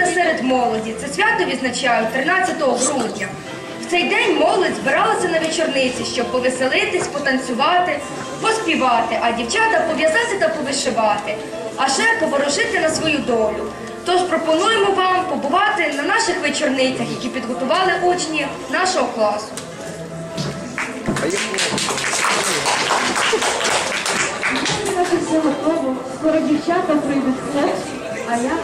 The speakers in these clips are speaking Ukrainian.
Воно серед молоді. Це свято відзначають 13 грудня. В цей день молодь збиралася на вечорниці, щоб повеселитись, потанцювати, поспівати, а дівчата пов'язати та повишивати, а ще поворожити на свою долю. Тож пропонуємо вам побувати на наших вечорницях, які підготували учні нашого класу. Готово, скоро дівчата прийдуть а я,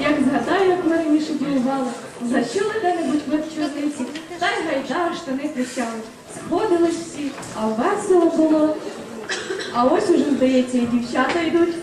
як згадаю, як ми раніше ділували, зачули де-небудь в вечорниці, та й гайда штани кричали. Сходились всі, а весело було. А ось уже, здається, і дівчата йдуть.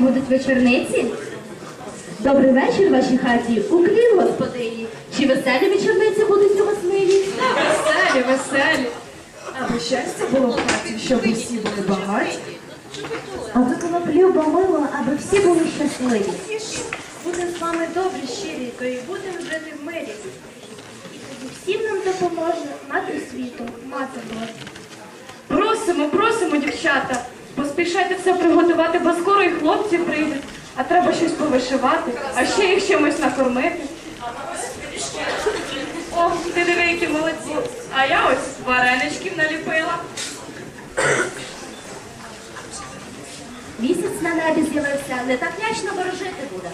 Будуть вечорниці? Добрий вечір, вашій хаті. Уклін, господині. Чи веселі вечорниці будуть у вас милі? Веселі, веселі. Аби щастя було в хаті, щоб усі були багаті. Аби коноплю мило, аби всі були щасливі. Будемо з вами добрі, щирі, то і будемо жити в мирі. І тоді всім нам допоможе мати світу, мати Божа. Просимо, просимо, дівчата. Поспішайте все приготувати, бо скоро і хлопці прийдуть. А треба щось повишивати, а ще їх чимось накормити. О, ти диви, які молодці. А я ось вареничків наліпила. Місяць на небі з'явився, не так лячно ворожити буде.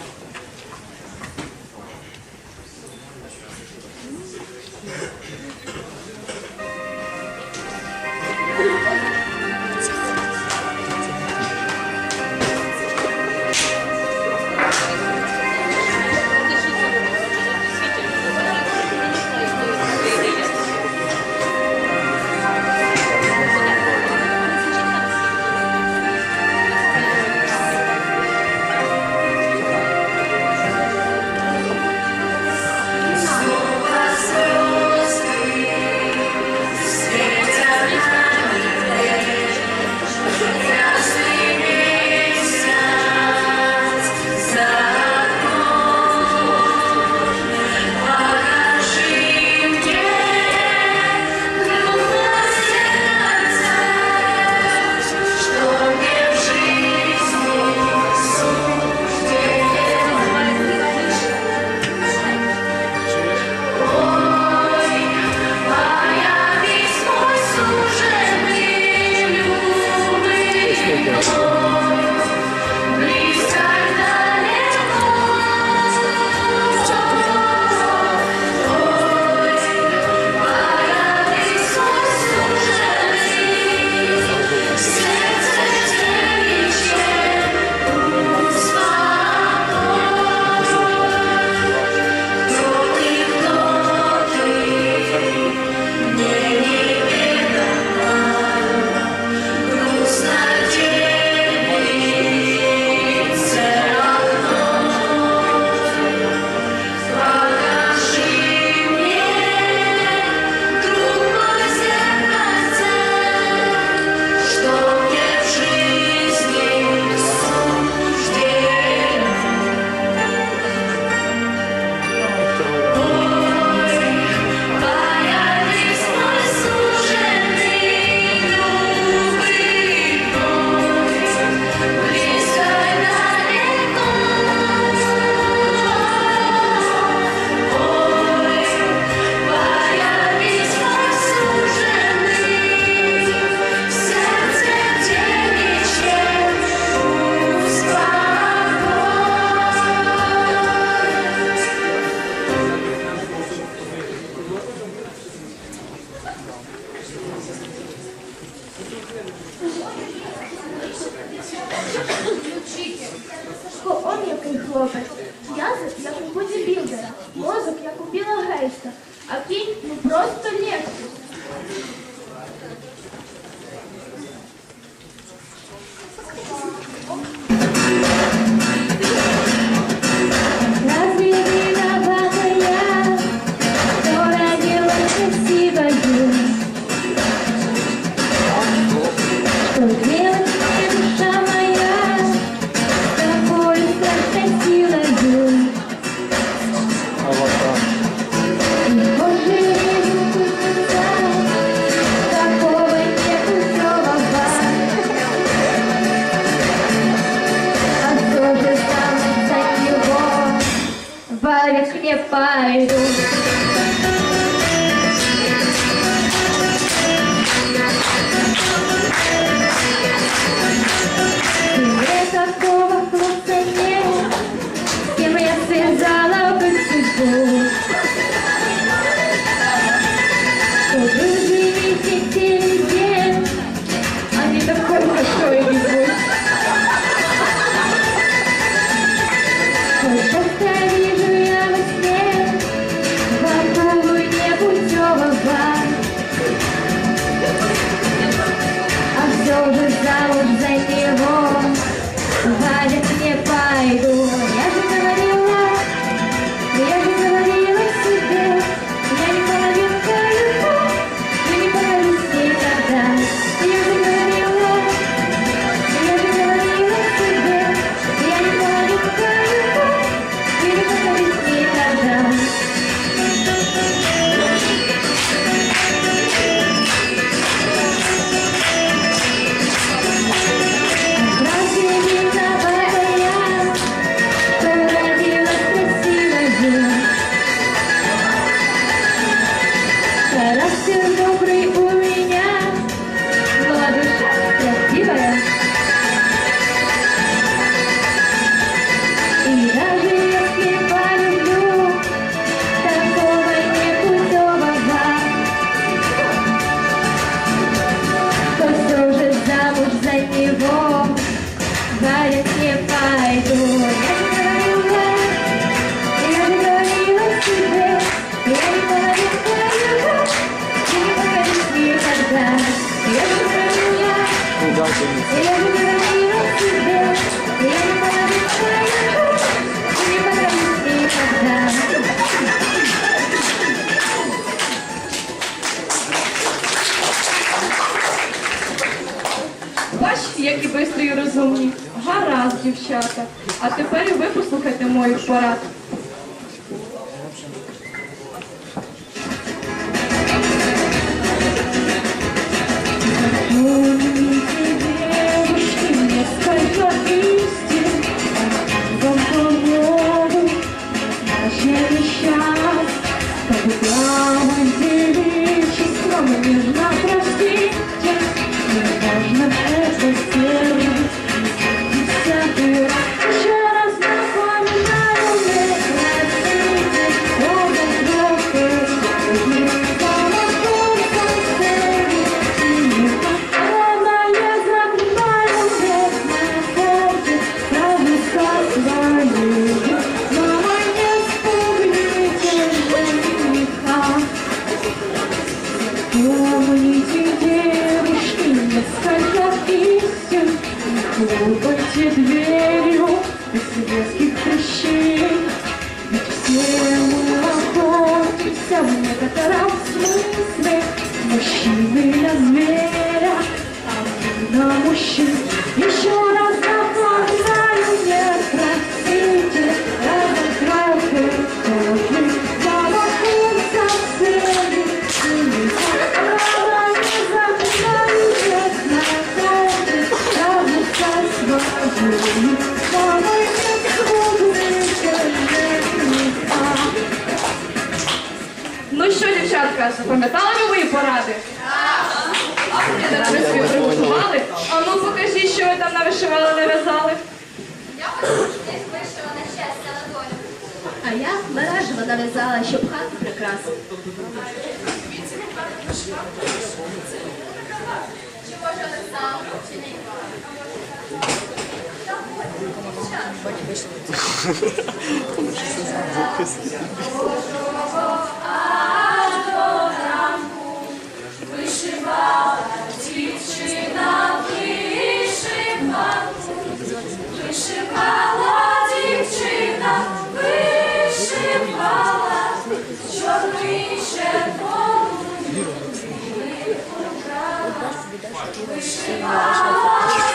Бач, які бистрі і розумні. Гаразд, дівчата. А тепер і ви послухайте мою пораду. Сейчас, когда мы делишь, скромно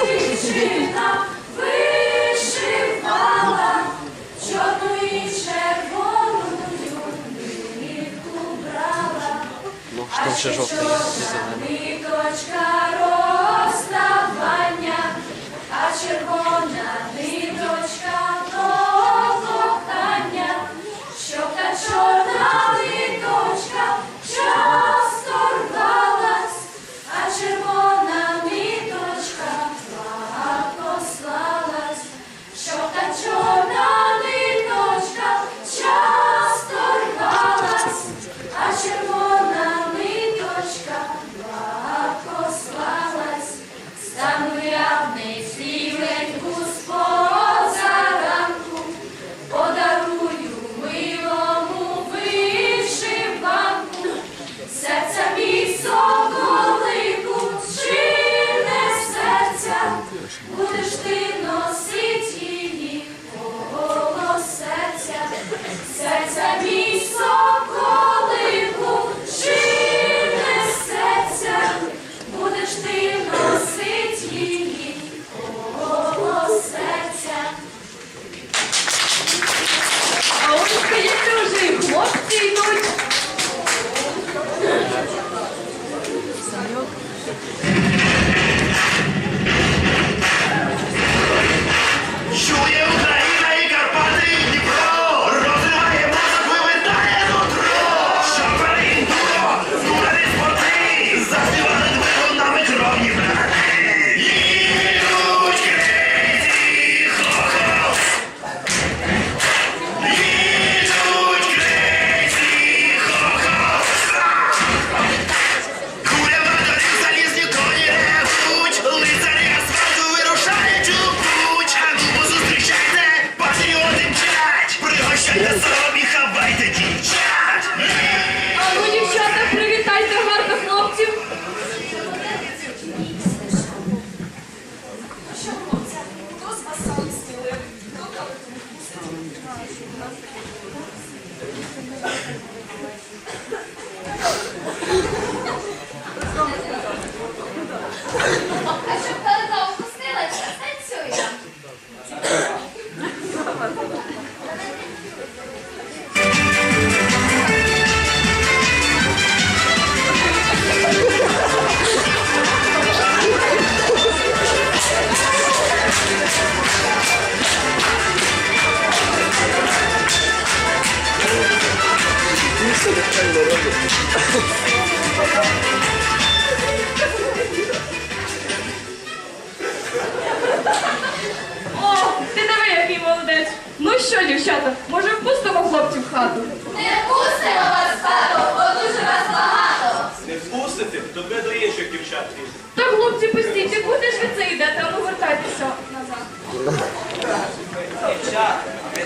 Дівчина вишивала чорну і червону нитку брала, а ще чорничка розставання, а червона.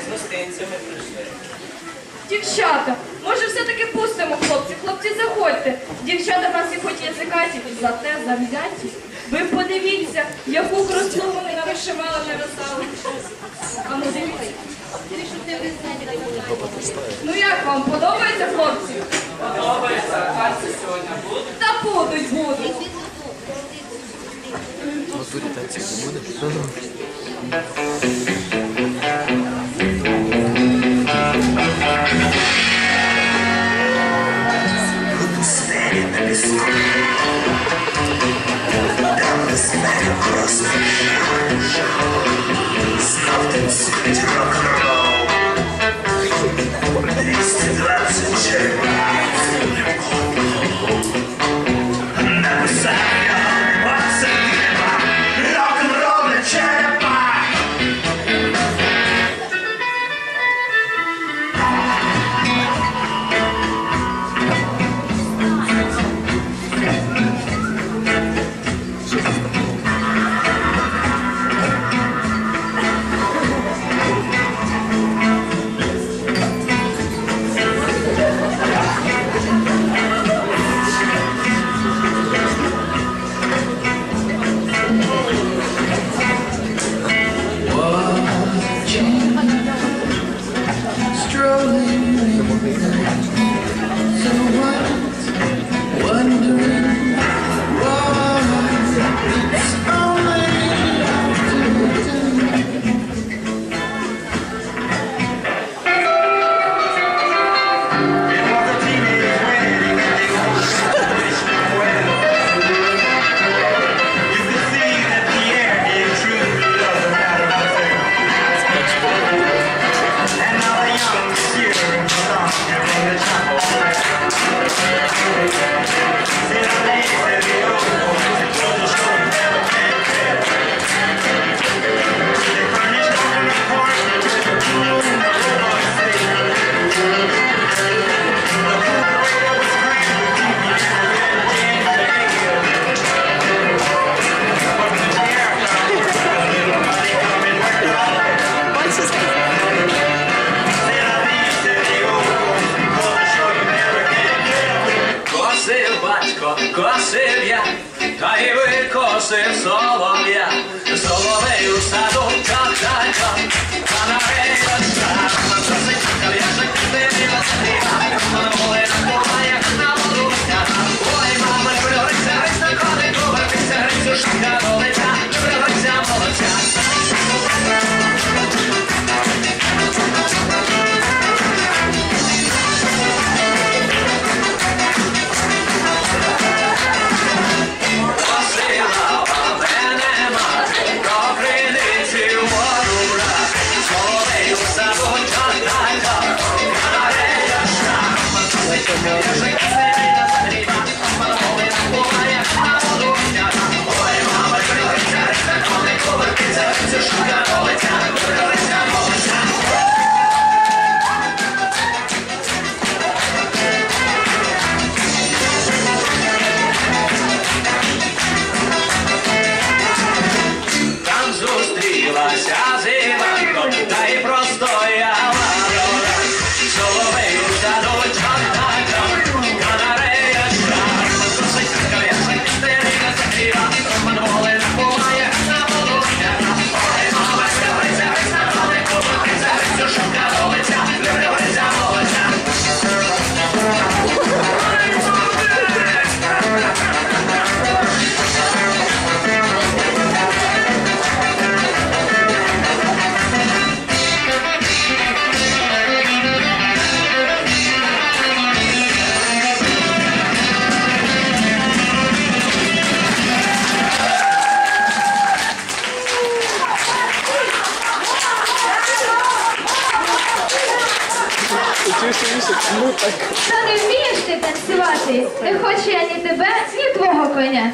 з гостинцями прийшли. Дівчата, може все-таки пустимо хлопці, хлопці, заходьте. Дівчата нас і хоч язикаті, зате завзяті. Ви подивіться, яку красу вони навишивали, нарисали. А ну дивіться. Ну як вам подобається, хлопці? Подобається, а танці сьогодні будуть? Та будуть, будуть. Натурі танці не буде? Е, It's rock and roll. Ну так. Та не вмієш ти танцювати. Не хочу я ні тебе, ні твого коня.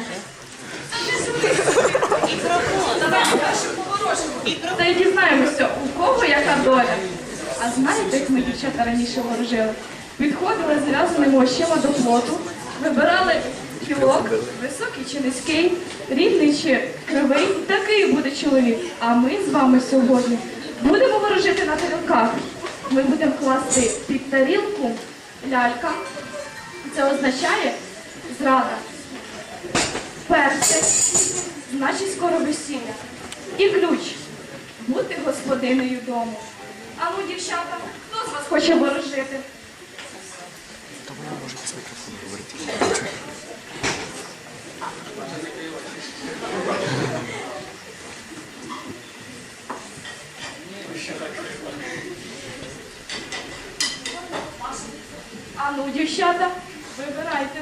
Та й дізнаємося, у кого яка доля. А знаєте, як ми дівчата раніше ворожили? Підходили зв'язаними очима до плоту, вибирали кілок, високий чи низький, рівний чи кривий, такий буде чоловік. А ми з вами сьогодні будемо ворожити на тарілках. Ми будемо класти під тарілку лялька. Це означає зрада. Перше, значить скоро весілля. І ключ бути господинею дому. А ну, дівчата, хто з вас хоче ворожити? Та вона може без мікрофону говорити. Дівчата, вибирайте.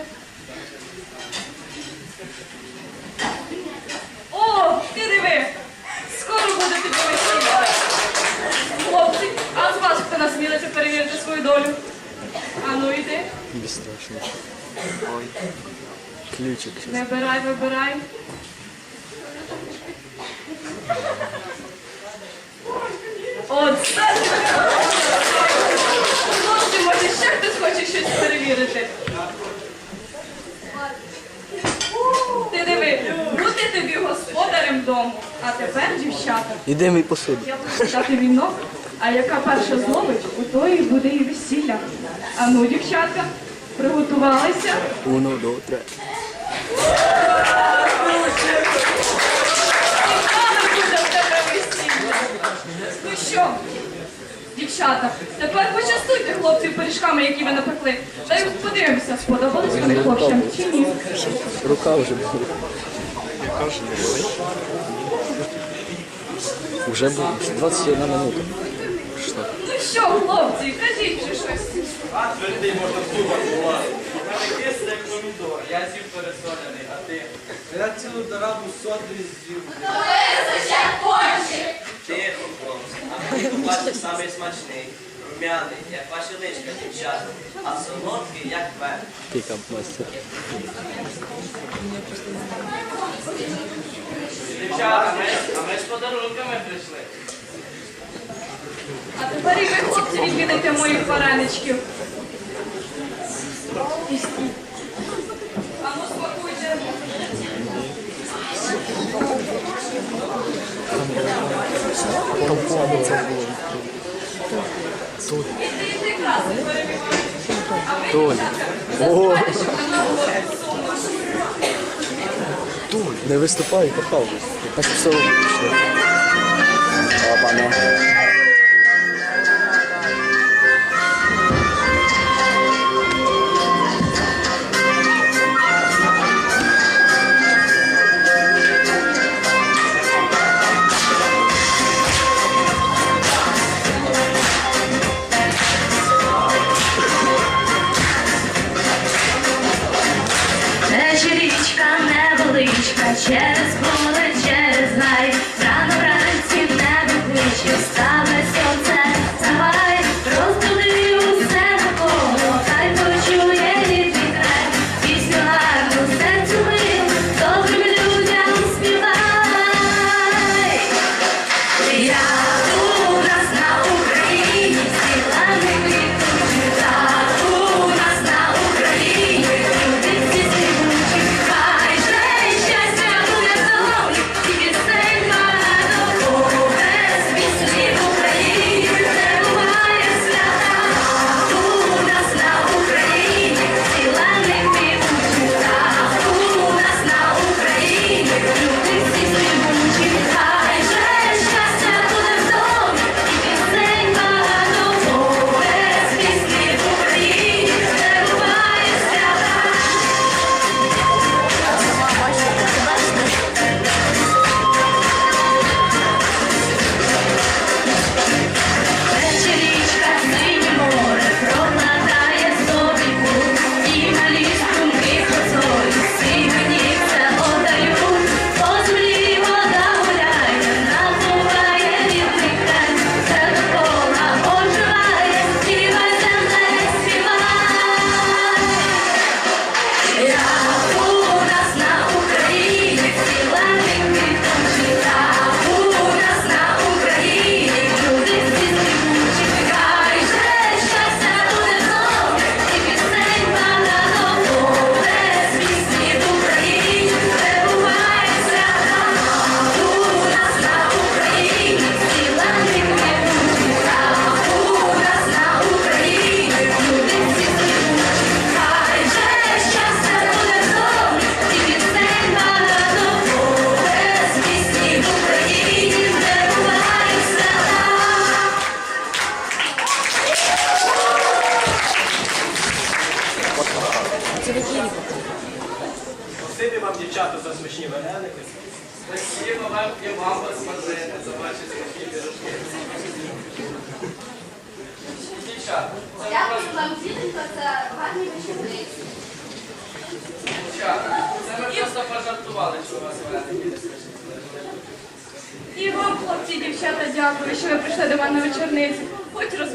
О, ти диви! Скоро буде тобі весілля. Хлопці, а з вас хто насмілиться перевірити свою долю? А ну йди, Безстрашно. Ой. Ключик вибирай, вибирай. Оце! Хлопці, може ще хтось хоче щось? Ти диви, бути тобі господарем дому. А тепер, дівчата, Іди мій посуду. я буду читати вінок, а яка перша зловить, у тої буде і весілля. А ну, дівчатка, приготувалися. Буде в тебе весілля. Ну що, дівчата, тепер почастуйте хлопців пиріжками, які ви напекли. Та й подивимося, сподобались вони хлопцям чи ні. Рука вже була. Уже було 21 минута. Що? Ну що, хлопці, кажіть же щось. А можна зуба була. У мене кисне як помідор, я з'їв пересолений, а ти? Я цілу дорогу соди з'їв. Тихо, хлопці, а мені побачив самий смачний, рум'яний, як ваші личка, дівчата, а солодкий, як мед. Пікап мастер. Дівчата, ми, а ми ж подарунками прийшли. А тепер і ви, хлопці, відвідайте моїх вареничків. там толпа Не виступай, попав. Так все. Опа, ну. just want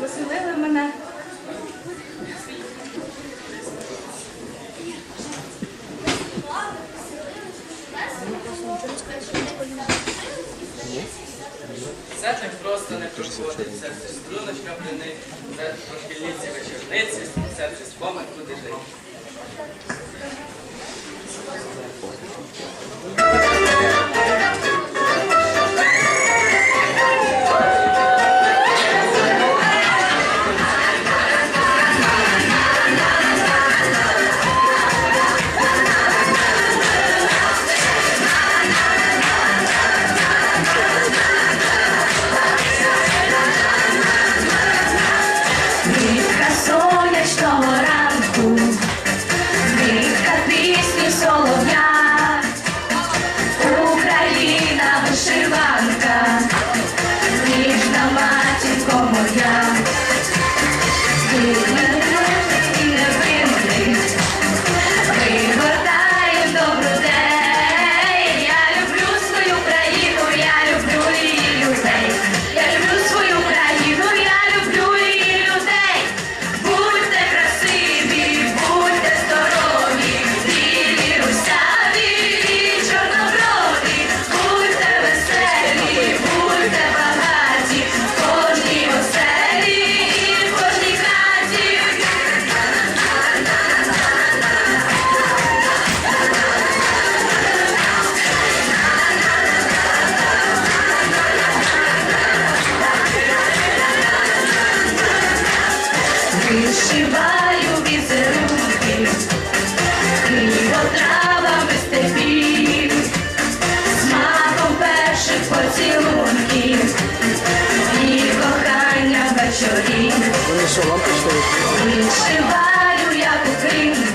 розвеселили мене. Все так просто не проходить, серце струночка плени, це пошкільниці вечорниці, серце споминку дитини. Лампочка Вишиваю я Україну.